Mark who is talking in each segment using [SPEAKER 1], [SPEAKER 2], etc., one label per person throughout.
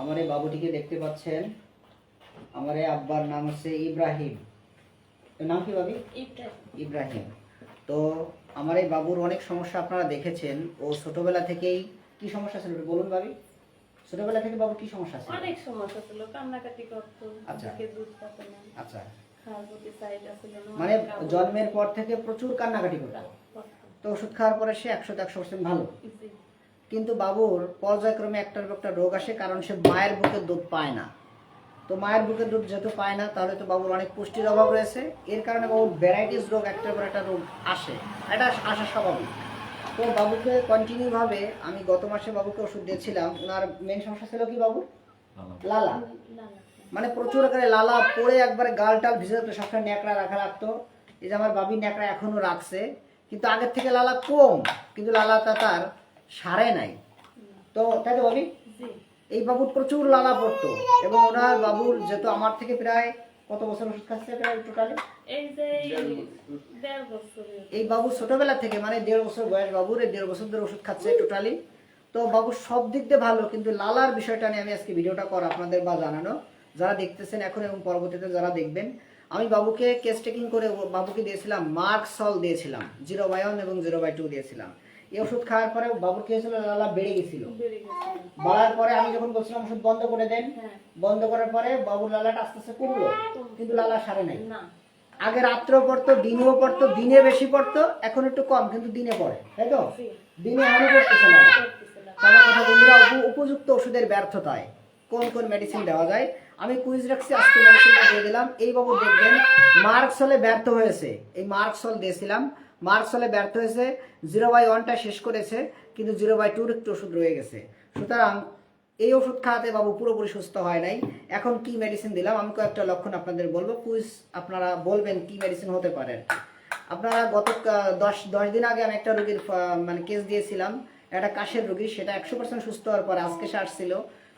[SPEAKER 1] আমার এই বাবুটিকে দেখতে পাচ্ছেন। আমার এই আব্বার নাম হচ্ছে ইব্রাহিম। নাম কি বাবি? ইব্রাহিম। তো আমার এই বাবুর অনেক সমস্যা আপনারা দেখেছেন। ও ছোটবেলা থেকেই কি সমস্যা ছিল বলুন বাবি। ছোটবেলা থেকে বাবু কি সমস্যা ছিল?
[SPEAKER 2] অনেক সমস্যা ছিল। কান্নাকাটি করতো
[SPEAKER 1] আচ্ছা।
[SPEAKER 2] দুধ না।
[SPEAKER 1] আচ্ছা। মানে জন্মের পর থেকে প্রচুর কান্নাকাটি করতো। তো ওষুধ খাওয়ার পরে সে একশো একশো পার্সেন্ট ভালো। কিন্তু বাবুর পর্যায়ক্রমে একটার একটা রোগ আসে কারণ সে মায়ের বুকের দুধ পায় না। তো মায়ের বুকের দুধ যেহেতু পায় না তাহলে তো বাবুর অনেক পুষ্টির অভাব রয়েছে। এর কারণে বাবুর ভ্যারাইটিস রোগ একটার পর একটা রোগ আসে। এটা আসা স্বাভাবিক। তো বাবুকে কন্টিনিউভাবে আমি গত মাসে বাবুকে ওষুধ দিয়েছিলাম। ওনার মেন সমস্যা ছিল কি বাবু লালা। মানে প্রচুর আকারে লালা পড়ে একবারে গাল টাল ভিজে যেত সবসময় ন্যাকড়া রাখা রাখতো এই যে আমার বাবি ন্যাকড়া এখনও রাখছে। কিন্তু আগের থেকে লালা কম। কিন্তু লালাটা তার সারে নাই। তো তাই তো বাবি এই বাবুর প্রচুর লালা পড়তো এবং ওনার বাবুর যেহেতু আমার থেকে প্রায় কত বছর ওষুধ খাচ্ছে প্রায় টোটালি?
[SPEAKER 2] এই
[SPEAKER 1] বাবু ছোটবেলা থেকে মানে দেড় বছর বয়স বাবুর এই দেড় বছর ধরে ওষুধ খাচ্ছে টোটালি। তো বাবু সব দিক দিয়ে ভালো কিন্তু লালার বিষয়টা নিয়ে আমি আজকে ভিডিওটা করা আপনাদের বা জানানো। যারা দেখতেছেন এখন এবং পরবর্তীতে যারা দেখবেন আমি বাবুকে কেস টেকিং করে ও- বাবুকে দিয়েছিলাম মার্ক সল দিয়েছিলাম জিরো বাই ওয়ান এবং জিরো বাই টু দিয়েছিলাম। এই ওষুধ খাওয়ার পরে বাবুর কি হয়েছিল? লালা বেড়ে গেছিল।
[SPEAKER 2] বেড়ে
[SPEAKER 1] বাড়ার পরে আমি যখন বলছিলাম ওষুধ বন্ধ করে দেন।
[SPEAKER 2] হ্যাঁ।
[SPEAKER 1] বন্ধ করার পরে বাবুর লালাটা আস্তে আস্তে কমলো। কিন্তু লালা সারে নাই। আগে রাত্রেও পড়তো দিনেও পড়তো দিনে বেশি পড়তো এখন একটু কম কিন্তু দিনে পড়ে। তাই তো? দিনে আমি পড়তেছে না আমার কথা বন্ধুরা উপযুক্ত ওষুধের ব্যর্থতায় কোন কোন মেডিসিন দেওয়া যায়? আমি কুইজ রাখছি আজকে মেডিসিনটা দিয়ে দিলাম। এই বাবু দেখবেন মার্কসলে ব্যর্থ হয়েছে। এই মার্কসল দিয়েছিলাম। মার্কসলে ব্যর্থ হয়েছে জিরো বাই ওয়ানটা শেষ করেছে, কিন্তু জিরো বাই টুর একটু ওষুধ রয়ে গেছে। সুতরাং এই ওষুধ খাওয়াতে বাবু পুরোপুরি সুস্থ হয় নাই। এখন কি মেডিসিন দিলাম? আমি কয়েকটা লক্ষণ আপনাদের বলব। কুইজ আপনারা বলবেন কি মেডিসিন হতে পারে। আপনারা গত দশ দশ দিন আগে আমি একটা রোগীর মানে কেস দিয়েছিলাম। একটা কাশের রোগী, সেটা একশো পার্সেন্ট সুস্থ হওয়ার পরে আজকে সে আসছিল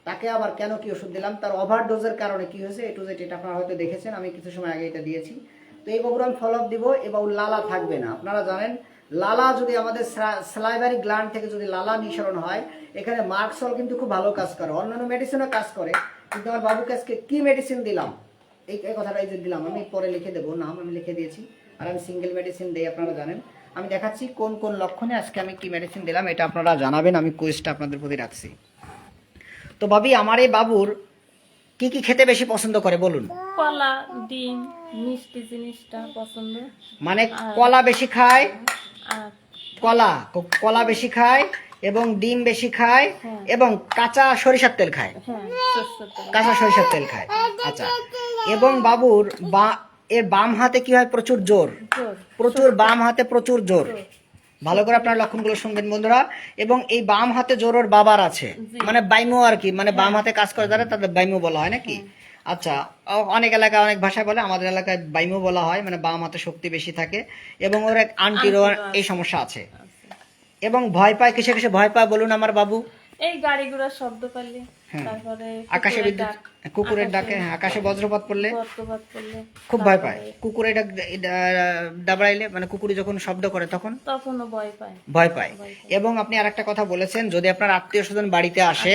[SPEAKER 1] তাকে আবার কেন কি ওষুধ দিলাম? তার ওভারডোজের কারণে কি হয়েছে? জেড এটা আপনারা হয়তো দেখেছেন। আমি কিছু সময় আগে এটা দিয়েছি। তো এই বাবুর আমি ফলো আপ দিব বাবুর লালা থাকবে না। আপনারা জানেন, লালা যদি আমাদের স্লাইভারি গ্ল্যান্ড থেকে যদি লালা নিঃসরণ হয়, এখানে মার্কসল কিন্তু খুব ভালো কাজ করে। অন্যান্য মেডিসিনও কাজ করে, কিন্তু আমার বাবুকে আজকে কী মেডিসিন দিলাম? এই এই কথাটা এই যে দিলাম, আমি পরে লিখে দেবো, নাম আমি লিখে দিয়েছি, আর আমি সিঙ্গেল মেডিসিন দিই, আপনারা জানেন। আমি দেখাচ্ছি কোন কোন লক্ষণে আজকে আমি কী মেডিসিন দিলাম, এটা আপনারা জানাবেন, আমি কুইজটা আপনাদের প্রতি রাখছি। তো ভাবি, আমার এই বাবুর কি কি খেতে বেশি পছন্দ করে বলুন?
[SPEAKER 2] কলা ডিম মিষ্টি জিনিসটা পছন্দ।
[SPEAKER 1] মানে কলা বেশি খায়? কলা কলা বেশি খায় এবং ডিম বেশি খায়
[SPEAKER 2] হ্যাঁ।
[SPEAKER 1] এবং কাঁচা সরিষার তেল খায়?
[SPEAKER 2] হ্যাঁ।
[SPEAKER 1] কাঁচা সরিষার তেল খায়। আচ্ছা। এবং বাবুর বা এর বাম হাতে কি হয়? প্রচুর জোর। প্রচুর বাম হাতে প্রচুর জোর। ভালো করে আপনার লক্ষণগুলো শুনবেন বন্ধুরা। এবং এই বাম হাতে জোর বাবার আছে। মানে বাইমো আর কি মানে বাম হাতে কাজ করে যারা তাদের বাইমো বলা হয় নাকি? আচ্ছা অ- অনেক এলাকায় অনেক ভাষায় বলে আমাদের এলাকায় বাইমো বলা হয় মানে বাম হাতে শক্তি বেশি থাকে। এবং ওর এক আন্টিরও এই সমস্যা আছে।
[SPEAKER 2] আচ্ছা।
[SPEAKER 1] এবং ভয় পায় কিসে কিসে ভয় পায় বলুন আমার বাবু?
[SPEAKER 2] এই গাড়ি ঘোড়ার শব্দ পারলে।
[SPEAKER 1] হ্যাঁ।
[SPEAKER 2] তারপরে
[SPEAKER 1] আকাশে বিদ্যুৎ কুকুরের ডাকে হ্যাঁ, আকাশে বজ্রপাত পড়লে
[SPEAKER 2] বজ্রপাত পড়লে
[SPEAKER 1] খুব ভয় পায়। কুকুরে ডাক দাবড়াইলে মানে কুকুরে যখন শব্দ করে তখন
[SPEAKER 2] তখনও ভয় পায়।
[SPEAKER 1] ভয় পায়। এবং আপনি আরেকটা কথা বলেছেন যদি আপনার আত্মীয় স্বজন বাড়িতে আসে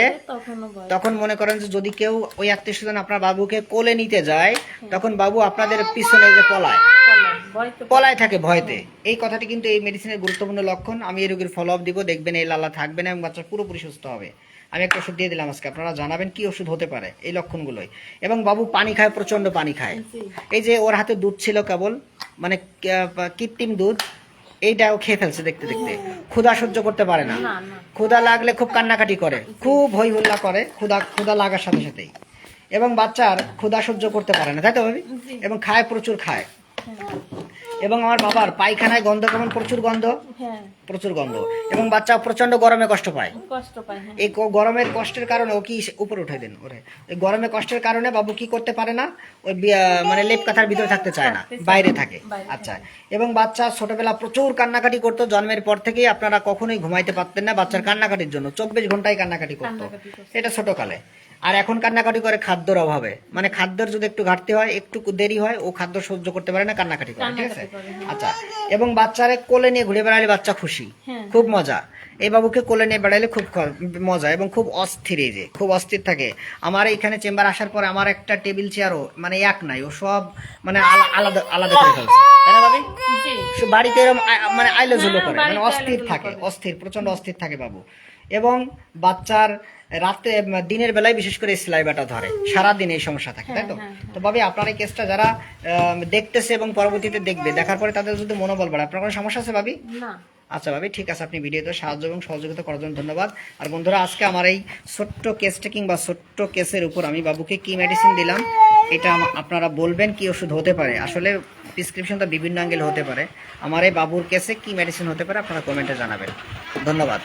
[SPEAKER 1] তখন মনে করেন যে যদি কেউ ওই আত্মীয় স্বজন আপনার বাবুকে কোলে নিতে যায় তখন বাবু আপনাদের পিছনে যে পলায়।
[SPEAKER 2] পলায়
[SPEAKER 1] পলায় থাকে ভয়তে। এই কথাটি কিন্তু এই মেডিসিনের গুরুত্বপূর্ণ লক্ষণ। আমি এই রোগীর ফলো আপ দিব দেখবেন এই লালা থাকবে না এবং বাচ্চা পুরোপুরি সুস্থ হবে। আমি একটা ওষুধ দিয়ে দিলাম আজকে আপনারা জানাবেন কি ওষুধ হতে পারে এই লক্ষণগুলোই। এবং বাবু পানি খায় প্রচণ্ড পানি খায়। এই যে ওর হাতে দুধ ছিল কেবল মানে কৃত্রিম দুধ এইটাও খেয়ে ফেলছে দেখতে দেখতে। ক্ষুধা সহ্য করতে পারে না। ক্ষুধা লাগলে খুব কান্নাকাটি করে খুব হই হুল্লা করে ক্ষুধা ক্ষুধা লাগার সাথে সাথেই। এবং বাচ্চার ক্ষুধা সহ্য করতে পারে না তাই তো ভাবি? এবং খায় প্রচুর খায়।
[SPEAKER 2] হ্যাঁ।
[SPEAKER 1] এবং আমার বাবার পায়খানায় গন্ধ কেমন? প্রচুর গন্ধ?
[SPEAKER 2] হ্যাঁ।
[SPEAKER 1] প্রচুর গন্ধ। এবং বাচ্চা প্রচণ্ড গরমে কষ্ট পায়।
[SPEAKER 2] কষ্ট পায় হ্যাঁ।
[SPEAKER 1] এই গরমের কষ্টের কারণে ও কি উপরে উঠে দেন ওরে। এই গরমে কষ্টের কারণে বাবু কি করতে পারে না? ওই মানে লেপ কাঁথার ভিতরে থাকতে চায় না। বাইরে থাকে। আচ্ছা। এবং বাচ্চা ছোটবেলা প্রচুর কান্নাকাটি করতো। জন্মের পর থেকেই আপনারা কখনোই ঘুমাইতে পারতেন না বাচ্চার কান্নাকাটির জন্য। চব্বিশ ঘন্টায় কান্নাকাটি করতো।
[SPEAKER 2] কান্নাকাটি করতো।
[SPEAKER 1] এটা ছোটকালে। আর এখন কান্নাকাটি করে খাদ্যর অভাবে। মানে খাদ্যের যদি একটু ঘাটতি হয় একটু দেরি হয় ও খাদ্য সহ্য করতে পারে না কান্নাকাটি করে ঠিক আছে?
[SPEAKER 2] হ্যাঁ।
[SPEAKER 1] আচ্ছা এবং বাচ্চারে কোলে নিয়ে ঘুরে বেড়ালে বাচ্চা খুশি।
[SPEAKER 2] হ্যাঁ।
[SPEAKER 1] খুব মজা। এই বাবুকে কোলে নিয়ে বেড়ালে খুব মজা এবং খুব অস্থির এই যে খুব অস্থির থাকে। আমার এখানে চেম্বার আসার পর আমার একটা টেবিল চেয়ারও মানে এক নাই ও সব মানে আলাদা আলাদা করে ফেলছে। তাই না ভাবি? বাড়িতে এরকম মানে আইলো ঝুলো
[SPEAKER 2] হ্যাঁ,
[SPEAKER 1] করে মানে অস্থির থাকে অস্থির প্রচণ্ড অস্থির থাকে বাবু। এবং বাচ্চার রাতে দিনের বেলায় বিশেষ করে সেলাই বাটা ধরে। সারাদিন এই সমস্যা থাকে তাই তো?
[SPEAKER 2] হ্যাঁ, হ্যাঁ,
[SPEAKER 1] তো ভাবি আপনার এই কেসটা যারা দেখতেছে এবং পরবর্তীতে দেখবে দেখার পরে তাদের যদি মনোবল বাড়ে আপনার কোনো সমস্যা আছে ভাবি?
[SPEAKER 2] না।
[SPEAKER 1] আচ্ছা ভাবি ঠিক আছে আপনি ভিডিওতে সাহায্য এবং সহযোগিতা করার জন্য ধন্যবাদ। আর বন্ধুরা আজকে আমার এই ছোট্ট কেসটা কিংবা ছোট্ট কেসের উপর আমি বাবুকে কি মেডিসিন দিলাম এটা আপনারা বলবেন কি ওষুধ হতে পারে। আসলে প্রেসক্রিপশনটা বিভিন্ন অ্যাঙ্গেল হতে পারে। আমার এই বাবুর কেসে কি মেডিসিন হতে পারে আপনারা কমেন্টে জানাবেন। ধন্যবাদ।